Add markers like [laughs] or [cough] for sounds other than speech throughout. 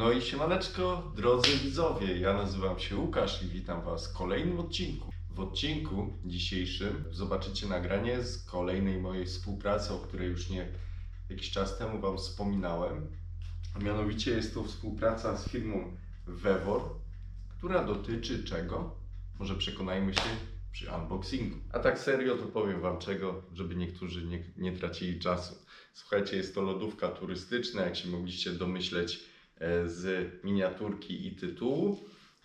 No i siemaneczko, drodzy widzowie, ja nazywam się Łukasz i witam Was w kolejnym odcinku. W odcinku dzisiejszym zobaczycie nagranie z kolejnej mojej współpracy, o której już nie jakiś czas temu Wam wspominałem. Mianowicie jest to współpraca z firmą Vevor, która dotyczy czego? Może przekonajmy się przy unboxingu. A tak serio to powiem Wam czego, żeby niektórzy nie, nie tracili czasu. Słuchajcie, jest to lodówka turystyczna, jak się mogliście domyśleć z miniaturki i tytułu.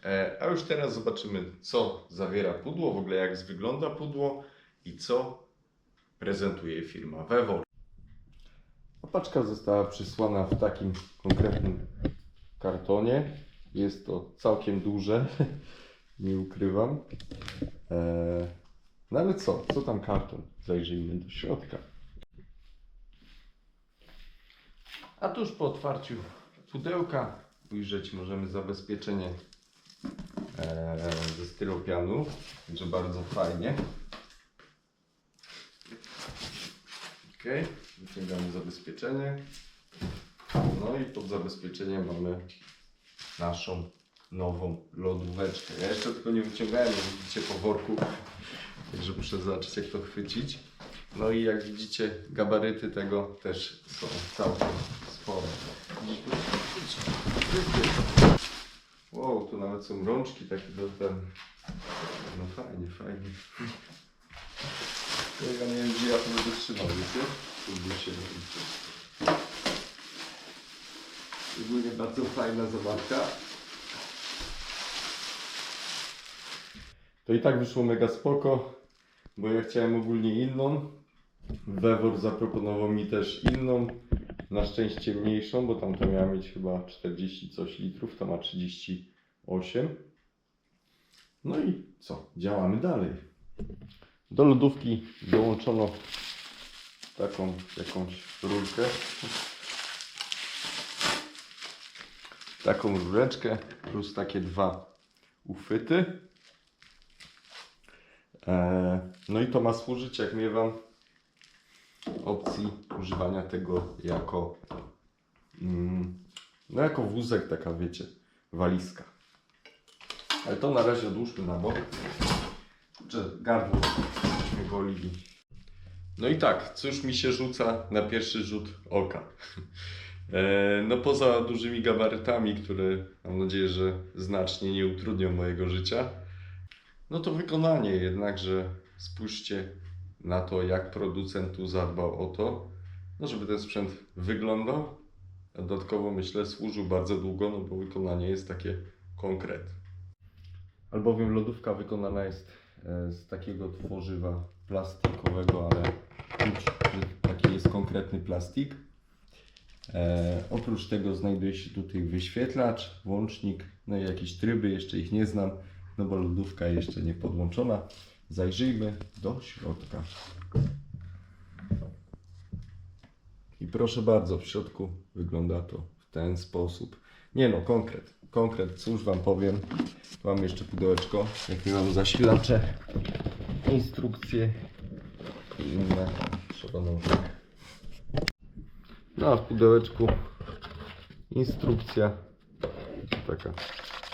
E, A już teraz zobaczymy, co zawiera pudło, w ogóle jak wygląda pudło i co prezentuje firma Vevor. Opaczka została przysłana w takim konkretnym kartonie. Jest to całkiem duże, [laughs] nie ukrywam. E, No ale co? Co tam karton? Zajrzyjmy do środka. A tuż po otwarciu pudełka ujrzeć możemy zabezpieczenie e, ze styropianu, także bardzo fajnie. Ok, wyciągamy zabezpieczenie. No i pod zabezpieczeniem mamy naszą nową lodóweczkę. Ja jeszcze tylko nie wyciągałem, jak widzicie po worku, także muszę zobaczyć jak to chwycić. No i jak widzicie gabaryty tego też są całkiem spore. Wow, tu nawet są rączki takie do ten. No fajnie, fajnie. To ja nie wiem gdzie ja to będę trzymał, wiecie? Próbuję się. Ogólnie bardzo fajna zabawka. To i tak wyszło mega spoko, bo ja chciałem ogólnie inną. Wewor zaproponował mi też inną, na szczęście mniejszą, bo tamta miała mieć chyba 40 coś litrów, ta ma 38. No i co? Działamy dalej. Do lodówki dołączono taką jakąś rurkę. Taką rureczkę plus takie dwa uchwyty. Eee, No i to ma służyć, jak miewam, opcji używania tego jako mm, no jako wózek, taka wiecie, walizka. Ale to na razie odłóżmy na bok. Kurczę, gardło boli. No i tak, cóż mi się rzuca na pierwszy rzut oka? [laughs] E, No poza dużymi gabarytami, które mam nadzieję, że znacznie nie utrudnią mojego życia, no to wykonanie jednakże spójrzcie na to, jak producent tu zadbał o to, no żeby ten sprzęt wyglądał, dodatkowo myślę służył bardzo długo, no bo wykonanie jest takie konkret. Albowiem lodówka wykonana jest e, z takiego tworzywa plastikowego, ale czuć, że taki jest konkretny plastik. E, oprócz tego znajduje się tutaj wyświetlacz, włącznik, no i jakieś tryby, jeszcze ich nie znam, no bo lodówka jeszcze nie podłączona. Zajrzyjmy do środka. I proszę bardzo, w środku wygląda to w ten sposób. Nie no, konkret. Konkret, cóż Wam powiem. Tu mam jeszcze pudełeczko, jakie mam zasilacze, instrukcje i inne szalonążek. No a w pudełeczku instrukcja. Taka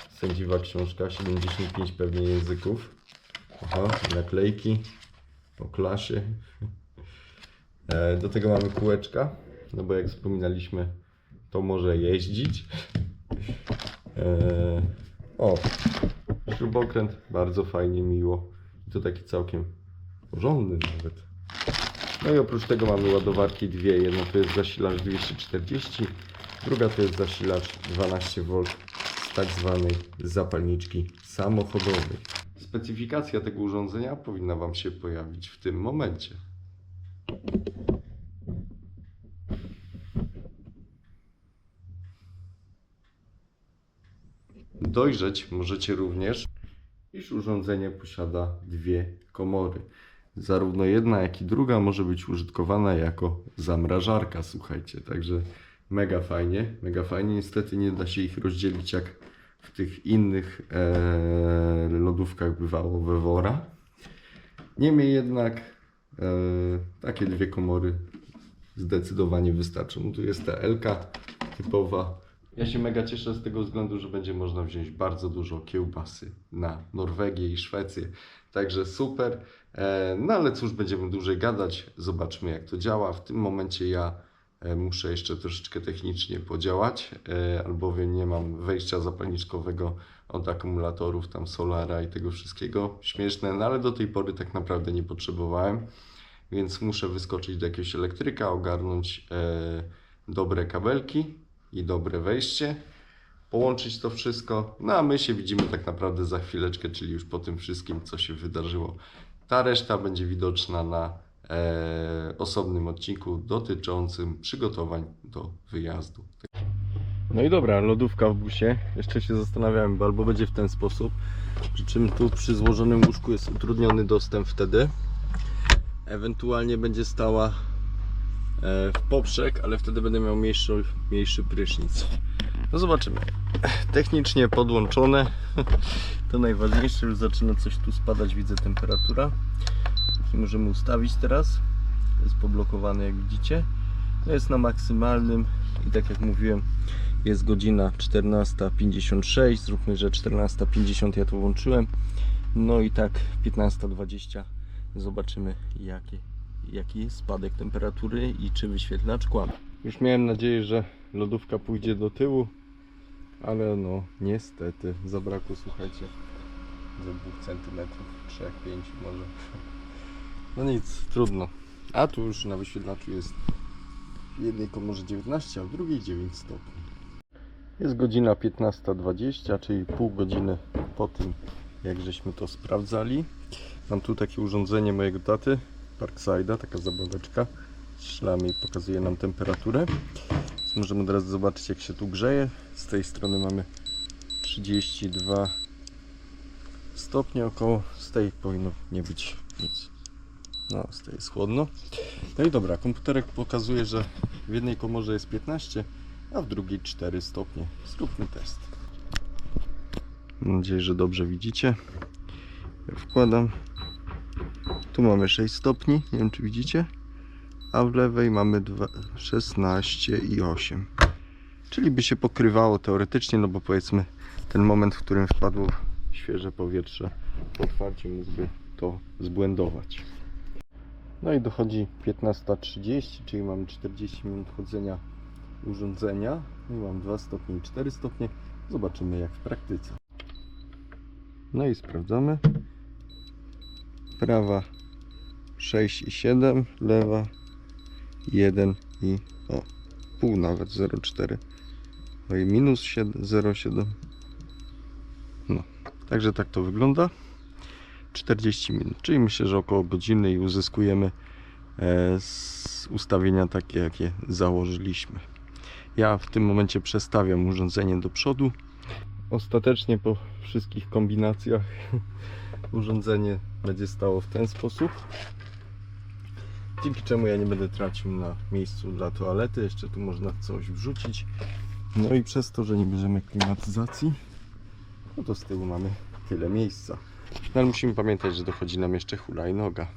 sędziwa książka, 75 pewnie języków. Aha, naklejki o klasie. E, Do tego mamy kółeczka, no bo jak wspominaliśmy, to może jeździć. E, O, śrubokręt, bardzo fajnie, miło. I to taki całkiem porządny nawet. No i oprócz tego mamy ładowarki dwie. Jedna to jest zasilacz 240, druga to jest zasilacz 12V z tak zwanej zapalniczki samochodowej. Specyfikacja tego urządzenia powinna Wam się pojawić w tym momencie. Dojrzeć możecie również, iż urządzenie posiada dwie komory. Zarówno jedna, jak i druga może być użytkowana jako zamrażarka, słuchajcie. Także mega fajnie, mega fajnie. Niestety nie da się ich rozdzielić jak w tych innych e, lodówkach bywało we wora. Niemniej jednak takie dwie komory zdecydowanie wystarczą. Tu jest ta Elka typowa, Ja się mega cieszę z tego względu, że będzie można wziąć bardzo dużo kiełbasy na Norwegię i Szwecję. Także super. E, No ale cóż, będziemy dłużej gadać. Zobaczmy jak to działa. W tym momencie ja e, muszę jeszcze troszeczkę technicznie podziałać, e, albowiem nie mam wejścia zapalniczkowego od akumulatorów, tam solara i tego wszystkiego. Śmieszne, no ale do tej pory tak naprawdę nie potrzebowałem. Więc muszę wyskoczyć do jakiegoś elektryka, ogarnąć e, dobre kabelki i dobre wejście, połączyć to wszystko. No a my się widzimy tak naprawdę za chwileczkę, czyli już po tym wszystkim, co się wydarzyło. Ta reszta będzie widoczna na e, osobnym odcinku dotyczącym przygotowań do wyjazdu. No i dobra, lodówka w busie. Jeszcze się zastanawiałem, bo albo będzie w ten sposób, przy czym tu przy złożonym łóżku jest utrudniony dostęp wtedy. Ewentualnie będzie stała e, w poprzek, ale wtedy będę miał mniejszy, mniejszy prysznic. No zobaczymy. Technicznie podłączone. [laughs] To najważniejsze, już zaczyna coś tu spadać, widzę temperatura. I możemy ustawić teraz. Jest poblokowany jak widzicie. To jest na maksymalnym i tak jak mówiłem jest godzina 14.56. Zróbmy, że 14.50 ja to włączyłem. No i tak 15.20 zobaczymy jaki, jaki jest spadek temperatury i czy wyświetlacz kłamie. Już miałem nadzieję, że lodówka pójdzie do tyłu, ale no niestety zabrakło, słuchajcie, ze 2 cm, 3, 5 może. No nic, trudno. A tu już na wyświetlaczu jest w jednej komorze 19, a w drugiej 9 stopni. Jest godzina 15.20, czyli pół godziny po tym, jak żeśmy to sprawdzali. Mam tu takie urządzenie mojego taty, Parkside'a, taka zabaweczka. Ślamy i pokazuje nam temperaturę. Więc możemy teraz zobaczyć, jak się tu grzeje. Z tej strony mamy 32 stopnie około. Z tej powinno nie być nic. No, z tej jest chłodno. No i dobra, komputerek pokazuje, że w jednej komorze jest 15, a w drugiej 4 stopnie. Zróbmy test. Mam nadzieję, że dobrze widzicie. Wkładam. Tu mamy 6 stopni, nie wiem czy widzicie. A w lewej mamy dwa- 16 i 8. Czyli by się pokrywało teoretycznie, no bo powiedzmy ten moment, w którym wpadło świeże powietrze po otwarciu mógłby to zbłędować. No i dochodzi 15.30, czyli mamy 40 minut chodzenia urządzenia. I mam 2 stopnie i 4 stopnie. Zobaczymy jak w praktyce. No i sprawdzamy. Prawa 6 i 7, lewa 1 i o, pół nawet 0,4. No i minus 7, 0,7. No, także tak to wygląda. 40 minut, czyli myślę, że około godziny i uzyskujemy e, z ustawienia takie, jakie założyliśmy. Ja w tym momencie przestawiam urządzenie do przodu. Ostatecznie po wszystkich kombinacjach [laughs] urządzenie będzie stało w ten sposób. Dzięki czemu ja nie będę tracił na miejscu dla toalety. Jeszcze tu można coś wrzucić. No i przez to, że nie bierzemy klimatyzacji, no to z tyłu mamy tyle miejsca. No ale musimy pamiętać, że dochodzi nam jeszcze hulajnoga.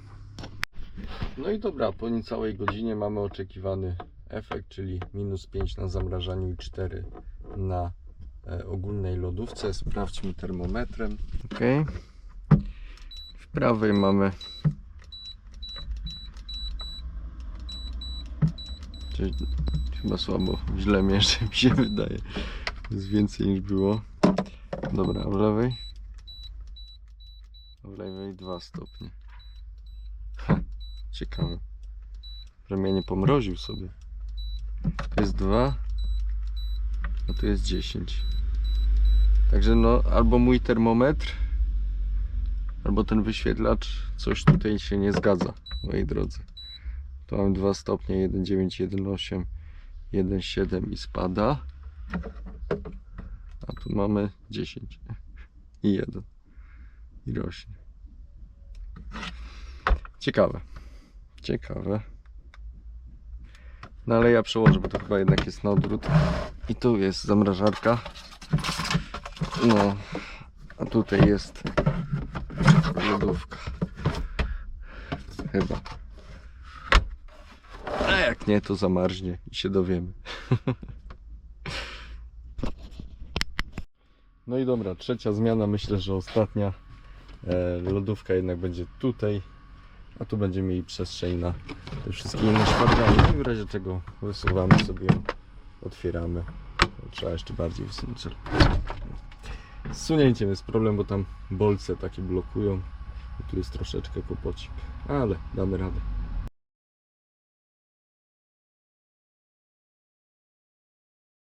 No i dobra, po niecałej godzinie mamy oczekiwany efekt, czyli minus 5 na zamrażaniu i 4 na e, ogólnej lodówce. Sprawdźmy termometrem. Ok. W prawej mamy chyba słabo, źle mierzę, [laughs] mi się wydaje. Jest więcej niż było. Dobra, w lewej? W lewej 2 stopnie. Ha, ciekawe. Że mnie nie pomroził sobie. Tu jest 2, a tu jest 10. Także no, albo mój termometr, albo ten wyświetlacz, coś tutaj się nie zgadza, moi drodzy. Tu mam 2 stopnie, 1,9, 1,8, 1,7 i spada. A tu mamy 10 i 1 i rośnie. Ciekawe. Ciekawe. No ale ja przełożę, bo to chyba jednak jest na odwrót. I tu jest zamrażarka. No, a tutaj jest lodówka. Chyba. A jak nie, to zamarznie i się dowiemy. [laughs] No i dobra, trzecia zmiana, myślę, że ostatnia. E, lodówka jednak będzie tutaj, a tu będziemy mieli przestrzeń na te wszystkie inne szpargany. I w razie czego wysuwamy sobie ją, otwieramy. Trzeba jeszcze bardziej wysunąć. sunięciem jest problem, bo tam bolce takie blokują. I tu jest troszeczkę kłopocik, ale damy radę.